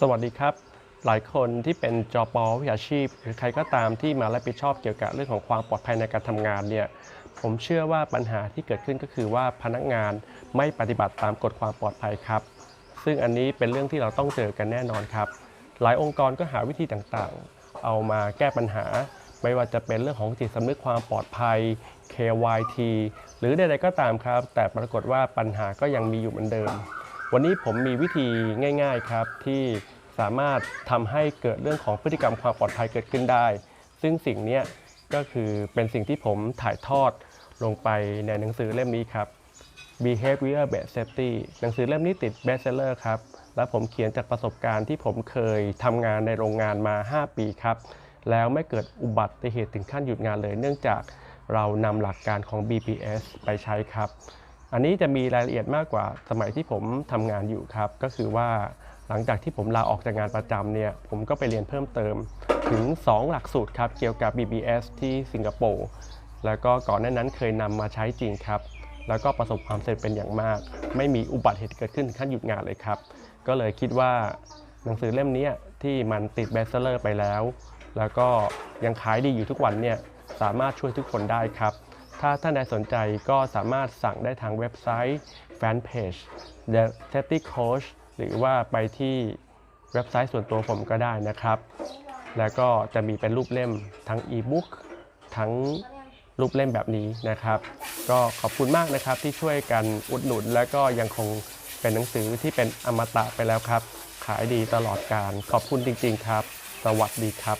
สวัสดีครับ หลายคนที่เป็นจอปอวิชาชีพ หรือใครก็ตามที่มารับผิดชอบเกี่ยวกับเรื่องของความปลอดภัยในการทำงานเนี่ยผมเชื่อว่าปัญหาที่เกิดขึ้นก็คือว่าพนักงานไม่ปฏิบัติตามกฎความปลอดภัยครับ ซึ่งอันนี้เป็นเรื่องที่เราต้องเจอกันแน่นอนครับ หลายองค์กรก็หาวิธีต่างๆ เอามาแก้ปัญหา ไม่ว่าจะเป็นเรื่องของจิตสำนึกความปลอดภัย KYT หรือใดๆก็ตามครับ แต่ปรากฏว่าปัญหาก็ยังมีอยู่เหมือนเดิม วันนี้ผมมีวิธีง่ายๆครับที่สามารถทำให้เกิดเรื่องของพฤติกรรมความปลอดภัยเกิดขึ้นได้ ซึ่งสิ่งนี้ก็คือเป็นสิ่งที่ผมถ่ายทอดลงไปในหนังสือเล่มนี้ครับ Behavior Based Safety หนังสือเล่มนี้ติด Bestseller ครับ และผมเขียนจากประสบการณ์ที่ผมเคยทำงานในโรงงานมา 5 ปีครับ แล้วไม่เกิดอุบัติเหตุถึงขั้นหยุดงานเลย เนื่องจากเรานำหลักการของ BPS ไปใช้ครับ อันนี้จะมีรายละเอียดมากกว่าสมัยที่ผมทำงานอยู่ครับ ก็คือว่าหลังจากที่ผมลาออกจากงานประจำเนี่ยผมก็ไปเรียนเพิ่มเติมถึง 2 หลักสูตรครับ เกี่ยวกับ BBS ที่สิงคโปร์แล้วก็ก่อนหน้านั้นเคยนำมาใช้จริงครับ แล้วก็ประสบความสำเร็จเป็นอย่างมาก ไม่มีอุบัติเหตุเกิดขึ้นขั้นหยุดงานเลยครับ ก็เลยคิดว่าหนังสือเล่มนี้ที่มันติดเบสเซอร์ไปแล้ว แล้วก็ยังขายดีอยู่ทุกวันเนี่ยสามารถช่วยทุกคนได้ครับ ถ้าท่านใดสนใจก็สามารถสั่งได้ทางเว็บไซต์แฟนเพจ The Safety Coach หรือว่าไปที่เว็บไซต์ส่วนตัวผมก็ได้นะครับ แล้วก็จะมีเป็นรูปเล่มทั้งอีบุ๊กทั้งรูปเล่มแบบนี้นะครับ ก็ขอบคุณมากนะครับที่ช่วยกันอุดหนุน และก็ยังคงเป็นหนังสือที่เป็นอมตะไปแล้วครับ ขายดีตลอดการขอบคุณจริง ๆ ครับ สวัสดีครับ